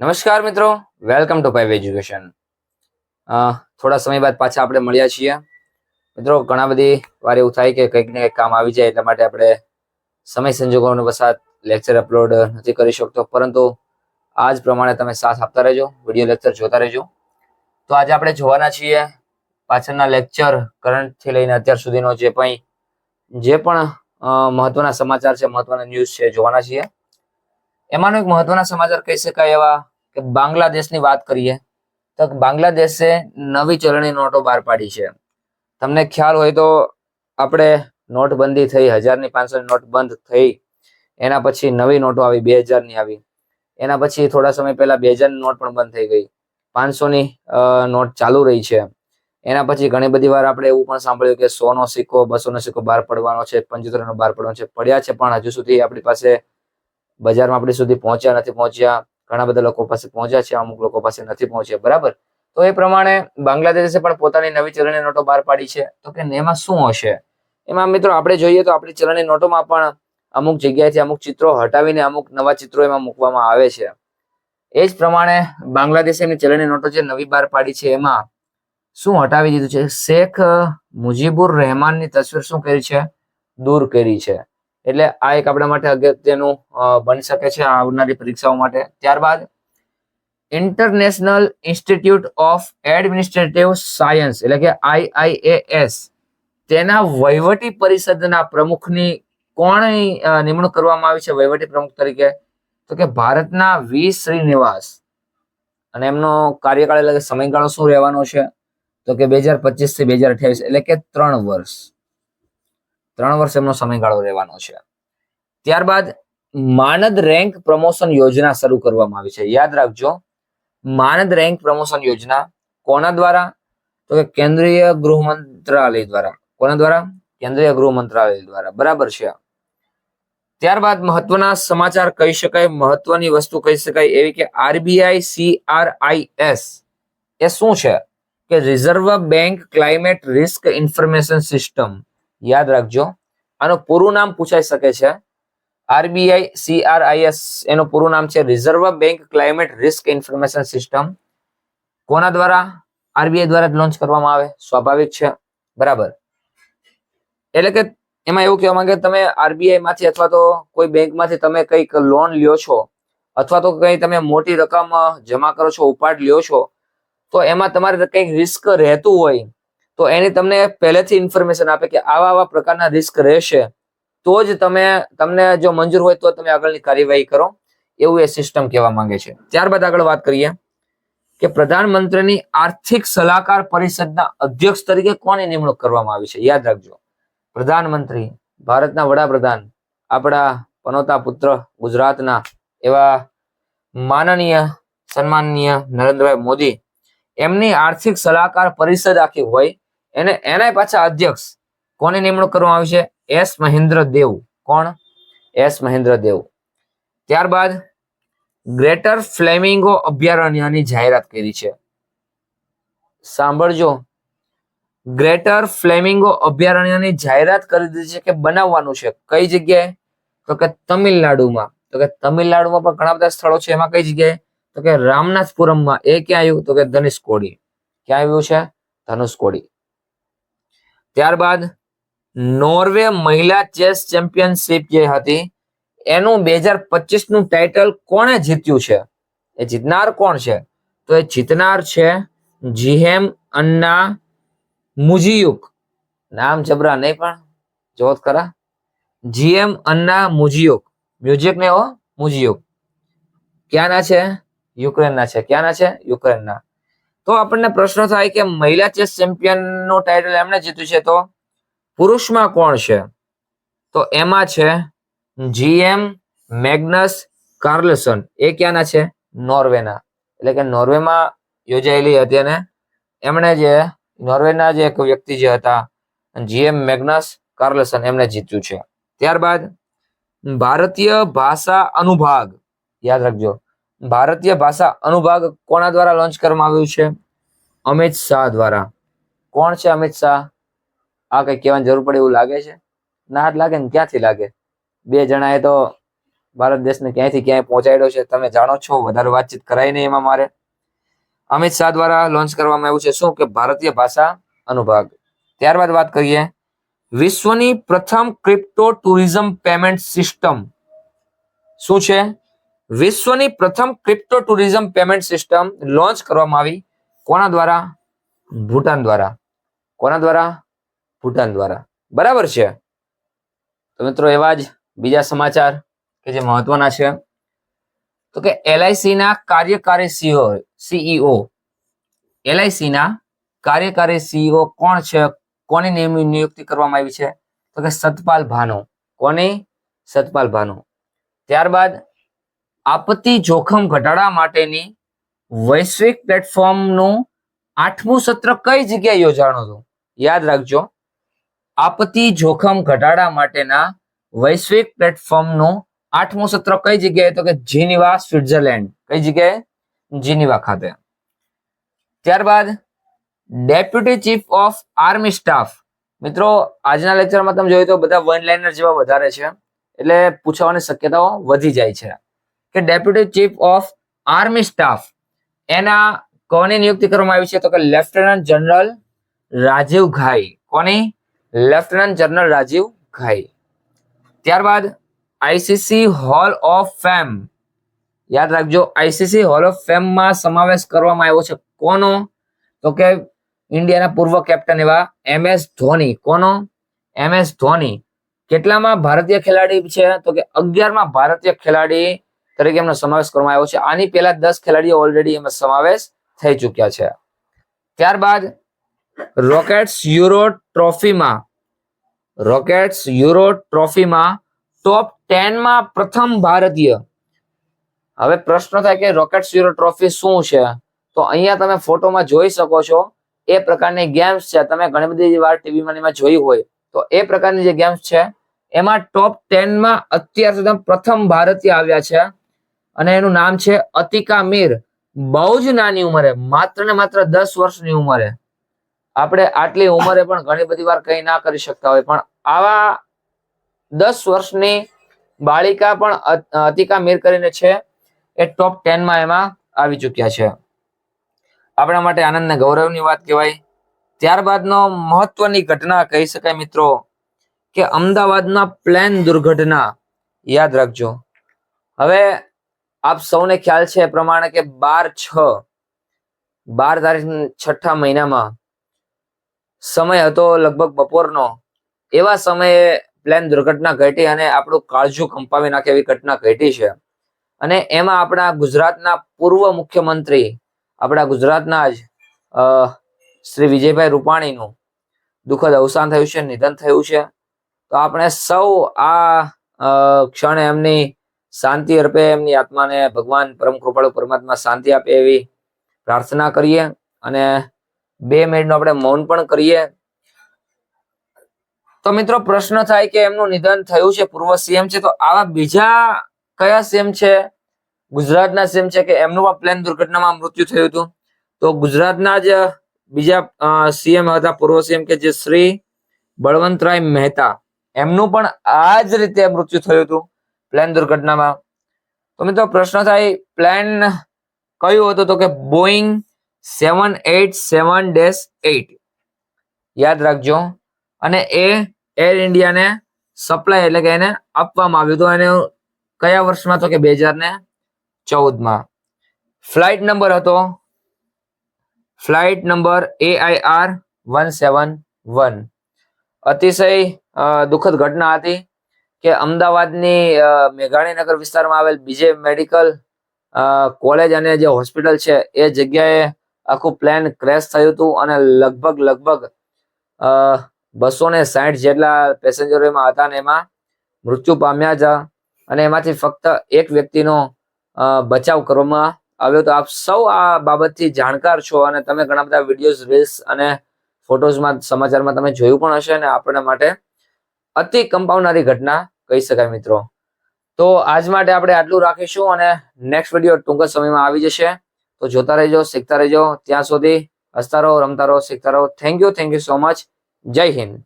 નમસ્કાર મિત્રો. Welcome to પાઇવ education થોડા સમય બાદ પાછા આપણે મળ્યા છીએ. મિત્રો, ઘણા બધી વાર એવું થાય કે કંઈક ને કંઈક કામ આવી જાય એટલા માટે આપણે સમય સંજોગોનો વસાત લેક્ચર અપલોડ નથી કરી શકતો. પરંતુ આજ પ્રમાણે તમે સાથ આપતા રહેજો વીડિયો લેક્ચર જોતા રહેજો. તો આજે આપણે જોવાના છીએ પાછળના લેક્ચર કરંટથી લઈને અત્યાર સુધીનો જે પણ જે પણ મહત્વના સમાચાર છે, મહત્વના ન્યૂઝ છે જોવાના છીએ. એમાંનો એક મહત્વના સમાચાર કહી શકાય એવા કે બાંગ્લાદેશની વાત કરીએ, તો બાંગ્લાદેશે નવી ચલણી નોટો બહાર પાડી છે. તમને ખ્યાલ હોય તો આપણે નોટબંધી થઈ, હજારની પાંચસો નોટ બંધ થઈ, એના પછી નવી નોટો આવી, બે હજારની આવી. એના પછી થોડા સમય પહેલા બે હજારની નોટ પણ બંધ થઈ ગઈ. પાંચસોની નોટ ચાલુ રહી છે. એના પછી ઘણી બધી વાર આપણે એવું પણ સાંભળ્યું કે સોનો સિક્કો, બસોનો સિક્કો બહાર પડવાનો છે પંચોતેરનો બહાર પડવાનો છે, પડ્યા છે પણ હજુ સુધી આપણી પાસે બજારમાં આપણી સુધી પહોંચ્યા નથી પહોંચ્યા. ઘણા બધા લોકો પાસે પહોંચ્યા છે, અમુક લોકો પાસે નથી પહોંચ્યા, બરાબર? તો એ પ્રમાણે બાંગ્લાદેશે પણ પોતાની નવી ચલણી નોટો બહાર પાડી છે. તો કે એમાં શું હશે? એમાં મિત્રો આપણે જોઈએ તો આપણી ચલણી નોટોમાં પણ અમુક જગ્યાએથી અમુક ચિત્રો હટાવીને અમુક નવા ચિત્રો એમાં મૂકવામાં આવે છે. એ જ પ્રમાણે બાંગ્લાદેશની ચલણી નોટો જે નવી બહાર પાડી છે, એમાં શું હટાવી દીધું છે? શેખ મુજીબુર રહેમાનની તસવીર શું કરી છે? દૂર કરી છે. એટલે આ એક આપણા માટે અગત્યનું બની શકે છે આવનારી પરીક્ષાઓ માટે. ત્યારબાદ International Institute of Administrative Science એટલે કે આઈઆઈએએસ તેના વહીવટી પરિષદના પ્રમુખની કોણ નિમણૂક કરવામાં આવી છે? વહીવટી પ્રમુખ તરીકે. તો કે ભારતના વી શ્રીનિવાસ. અને એમનો કાર્યકાળ એટલે સમયગાળો શું રહેવાનો છે? તો કે બે હજાર પચીસથી બે હજાર અઠ્યાવીસ, એટલે કે ત્રણ વર્ષ. ત્રણ વર્ષ એમનો સમયગાળો રહેવાનો છે. ત્યારબાદ માનદ રેન્ક પ્રમોશન યોજના શરૂ કરવામાં આવી છે. યાદ રાખજો, માનદ રેન્ક પ્રમોશન યોજના કોના દ્વારા? તો કે કેન્દ્રીય ગૃહ મંત્રાલય દ્વારા. કોના દ્વારા? કેન્દ્રીય ગૃહ મંત્રાલય દ્વારા. બરાબર છે. ત્યારબાદ મહત્વના સમાચાર કહી શકાય, મહત્વની વસ્તુ કહી શકાય એવી કે આરબીઆઈ, સીઆરઆઈએસ એ શું છે? કે Reserve Bank Climate Risk Information System. યાદ રાખજો આનું પૂરું નામ પૂછાઈ શકે છે. આરબીઆઈ, સીઆરઆઈએસ, એનું પૂરું નામ છે Reserve Bank Climate Risk Information System કોના દ્વારા? આરબીઆઈ દ્વારા જ લોન્ચ કરવામાં આવે. સ્વાભાવિક છે. બરાબર. એટલે કે એમાં એવું કહેવા માંગે તમે આરબીઆઈ માંથી અથવા તો કોઈ બેંકમાંથી તમે કંઈક લોન લ્યો છો, અથવા તો કંઈ તમે મોટી રકમ જમા કરો છો, ઉપાડ લ્યો છો, તો એમાં તમારે કંઈક રિસ્ક રહેતું હોય તો એની તમને પહેલેથી ઇન્ફોર્મેશન આપે કે આવા આવા પ્રકારના રિસ્ક રહેશે. તો જ તમે, તમને જો મંજૂર હોય તો તમે આગળની કાર્યવાહી કરો. એવું એ સિસ્ટમ કહેવા માંગે છે. ત્યારબાદ આગળ વાત કરીએ કે પ્રધાનમંત્રીની આર્થિક સલાહકાર પરિષદના અધ્યક્ષ તરીકે કોની નિમણૂક કરવામાં આવી છે? યાદ રાખજો. પ્રધાનમંત્રી, ભારતના વડાપ્રધાન, આપણા પનોતા પુત્ર ગુજરાતના એવા માનનીય, સન્માનનીય નરેન્દ્રભાઈ મોદી, એમની આર્થિક સલાહકાર પરિષદ આખી હોય એને, એના પાછા અધ્યક્ષ કોની નિમણૂક કરવામાં આવી છે? એસ મહેન્દ્ર દેવ. કોણ? એસ મહેન્દ્ર દેવ. ત્યારબાદ ગ્રેટર ફ્લેમિંગો અભયારણ્યની જાહેરાત કરી છે. સાંભળજો. ગ્રેટર ફ્લેમિંગો અભયારણ્યની જાહેરાત કરી દીધી છે કે બનાવવાનું છે. કઈ જગ્યાએ? તો કે તમિલનાડુમાં. તો કે તમિલનાડુમાં પણ ઘણા બધા સ્થળો છે. એમાં કઈ જગ્યાએ? તો કે રામનાથપુરમમાં. એ ક્યાં આવ્યું? તો કે ધનુષકોડી. ક્યાં આવ્યું છે? ધનુષકોડી. ત્યારબાદ નોર્વે મહિલા ચેસ ચેમ્પિયનશિપ જે હતી, એનું બે હજાર પચીસનું ટાઇટલ કોણે જીત્યું છે? એ જીતનાર કોણ છે? તો એ જીતનાર છે જીહેમ અન્ના મુજીયુક. નામ જબરા નહીં પણ જોત ખરા. જીએમ અન્ના મુજીયુક. મ્યુઝિક ને હો મુજીયુક. ક્યાંના છે? યુક્રેનના છે. ક્યાંના છે? યુક્રેનના. તો આપણને પ્રશ્ન થાય કે મહિલા ચેસ ચેમ્પિયનનું ટાઇટલ એમણે જીત્યું છે તો? પુરુષમાં કોણ છે? તો એમાં છે જીએમ મેગ્નસ કાર્લસન. એ ક્યાંના છે? નોર્વેના. એટલે કે નોર્વેમાં યોજાયેલી હતી અને એમણે જે નોર્વેના જે એક વ્યક્તિ જે હતા, જીએમ મેગ્નસ કાર્લસન એમણે જીત્યું છે. ત્યારબાદ ભારતીય ભાષા અનુભાગ. યાદ રાખજો. ભારતીય ભાષા અનુભાગ કોના દ્વારા લોન્ચ કરવામાં આવ્યું છે? અમિત શાહ દ્વારા. કોણ છે અમિત શાહ? આ કઈ કહેવાની જરૂર પડે એવું લાગે છે? ના, જ લાગે ને ક્યાંથી લાગે? બે જણાએ તો ભારત દેશને ક્યાંયથી ક્યાંય પહોંચાડ્યો છે, તમે જાણો છો, વધારે વાતચીત કરાય નહીં એમાં મારે. અમિત શાહ દ્વારા લોન્ચ કરવામાં આવ્યું છે શું? કે ભારતીય ભાષા અનુભાગ. ત્યારબાદ વાત કરીએ. વિશ્વની પ્રથમ ક્રિપ્ટો ટુરિઝમ પેમેન્ટ સિસ્ટમ શું છે? વિશ્વની પ્રથમ crypto tourism payment system launch કરવામાં આવી. કોના દ્વારા? ભૂટાન દ્વારા. કોના દ્વારા? ભૂટાન દ્વારા. બરાબર છે? તો મિત્રો, એવા જ બીજા સમાચાર કે જે મહત્વના છે. તો કે એલઆઈસી ના કાર્યકારી સીઓ સીઈઓ એલઆઈસી ના કાર્યકારી સીઈઓ કોણ છે? કોની નિયમ- નિયુક્તિ કરવામાં આવી છે? તો કે સતપાલ ભાનુ. કોની? સતપાલ ભાનુ. ત્યારબાદ આપત્તિ જોખમ ઘટાડવા માટેની વૈશ્વિક પ્લેટફોર્મનું આઠમું સત્ર કઈ જગ્યાએ યોજાણું હતું? યાદ રાખજો. આપત્તિ જોખમ ઘટાડવા માટેના વૈશ્વિક પ્લેટફોર્મનું આઠમું સત્ર કઈ જગ્યાએ? તો કે જીનીવા, સ્વિટ્ઝરલેન્ડ. કઈ જગ્યાએ? જીનીવા ખાતે. ત્યારબાદ deputy chief of army staff. મિત્રો, આજના લેક્ચરમાં તમે જોયું તો બધા વન લાઇનર જેવા વધારે છે. એટલે પૂછવાની શક્યતાઓ વધી જાય છે. કે deputy chief of army staff એના કોની નિયુક્તિ કરવામાં આવી છે? તો કે લેફ્ટનન્ટ જનરલ રાજીવ ઘાઈ કોની? લેફ્ટનન્ટ જનરલ રાજીવ ઘાઈ ત્યારબાદ આઈસીસી હોલ ઓફ ફેમ યાદ રાખજો આઈસીસી હોલ ઓફ ફેમમાં સમાવેશ કરવામાં આવ્યો છે. કોનો? તો કે ઇન્ડિયાના પૂર્વ કેપ્ટન એવા એમ એસ ધોની. કોનો? M S Dhoni. કેટલામાં ભારતીય ખેલાડી છે? તો કે અગિયારમાં ભારતીય ખેલાડી તરીકે એમનો સમાવેશ કરવામાં આવ્યો છે. આની પહેલા દસ ખેલાડીઓ ઓલરેડી એમાં સમાવેશ થઈ ચૂક્યા છે. ત્યારબાદ રોકેટ્સ યુરો ટ્રોફીમાં, રોકેટ્સ યુરો ટ્રોફીમાં ટોપ ટેનમાં પ્રથમ ભારતીય. હવે પ્રશ્ન થાય કે રોકેટ્સ યુરો ટ્રોફી શું છે? તો અહીંયા તમે ફોટોમાં જોઈ શકો છો, એ પ્રકારની ગેમ્સ છે. તમે ઘણી બધી વાર ટીવીમાં એમાં જોઈ હોય, તો એ પ્રકારની જે ગેમ્સ છે, એમાં ટોપ ટેનમાં અત્યાર સુધી પ્રથમ ભારતીય આવ્યા છે. અને એનું નામ છે અતિકા મીર. બહુ જ નાની ઉંમરે, માત્ર ને માત્ર દસ વર્ષની ઉંમરે. આપણે આટલી ઉંમરે પણ ઘણી બધી વાર કંઈ ના કરી શકતા હોય, પણ આવા દસ વર્ષની બાળિકા પણ અતિકા મીર કરીને છે, એ ટોપ ટેનમાં એમાં આવી ચૂક્યા છે. આપણા માટે આનંદ ને ગૌરવની વાત કહેવાય. ત્યારબાદનો મહત્વની ઘટના કહી શકાય મિત્રો, કે અમદાવાદના પ્લેન દુર્ઘટના. યાદ રાખજો. હવે આપ સૌને ખ્યાલ છે એ પ્રમાણે કે બાર છ, બાર તારીખ છઠ્ઠા મહિનામાં સમય હતો લગભગ બપોરનો. એવા સમયે પ્લેન દુર્ઘટના ઘટી અને આપણું કાળજું કંપાવી નાખે એવી ઘટના ઘટી છે. અને એમાં આપણા ગુજરાતના પૂર્વ મુખ્યમંત્રી, આપણા ગુજરાતના જ શ્રી વિજયભાઈ રૂપાણીનું દુઃખદ અવસાન થયું છે, નિધન થયું છે. તો આપણે સૌ આ ક્ષણે એમની શાંતિ અર્પે એમની આત્માને ભગવાન પરમ કૃપાળુ પરમાત્મા શાંતિ આપે એવી પ્રાર્થના કરીએ અને બે મિનિટનું આપણે મૌન પણ કરીએ. તો મિત્રો પ્રશ્ન થાય કે એમનું નિધન થયું છે પૂર્વ સીએમ છે, તો આવા બીજા કયા સીએમ છે? ગુજરાતના સીએમ છે કે એમનું પણ પ્લેન દુર્ઘટનામાં મૃત્યુ થયું હતું? તો ગુજરાતના જ બીજા સીએમ હતા પૂર્વ સીએમ કે જે શ્રી બળવંતરાય મહેતા. એમનું પણ આ જ રીતે મૃત્યુ થયું હતું. પ્લેન દુર્ઘટનામાં. તો મિત્રો પ્રશ્ન થાય પ્લેન કયું હતું તો કે Boeing seven eight seven dash eight યાદ રાખજો. અને એ એર ઇન્ડિયાને સપ્લાય એટલે કે એને આપવામાં આવ્યું હતું. અને કયા વર્ષમાં તો કે બે હજાર ને ચૌદમાં. ફ્લાઇટ નંબર હતો. Flight number A I R one seven one અતિશય દુઃખદ ઘટના હતી. કે અમદાવાદની મેઘાણીનગર વિસ્તારમાં આવેલ બીજે મેડિકલ કોલેજ અને જે હોસ્પિટલ છે, એ જગ્યાએ આખું પ્લેન ક્રેશ થયું હતું અને લગભગ લગભગ બસો ને સાઠ જેટલા પેસેન્જરો એમાં હતા ને એમાં મૃત્યુ પામ્યા હતા. અને એમાંથી ફક્ત એક વ્યક્તિનો બચાવ કરવામાં આવ્યો તો આપ સૌ આ બાબતથી જાણકાર છો અને તમે ઘણા બધા વિડીયોઝ, રીલ્સ અને ફોટોઝમાં, સમાચારમાં તમે જોયું પણ હશે અને આપણા માટે અતિ કંપાવનારી ઘટના કહી શકાય મિત્રો. તો આજ માટે આપણે આટલું રાખીશું અને નેક્સ્ટ વીડિયો ટૂંક સમયમાં આવી જશે. તો જોતા રહેજો, શીખતા રહેજો. ત્યાં સુધી હસતા રહો, રમતા રહો, શીખતા રહો. Thank you thank you so much જય હિન્દ.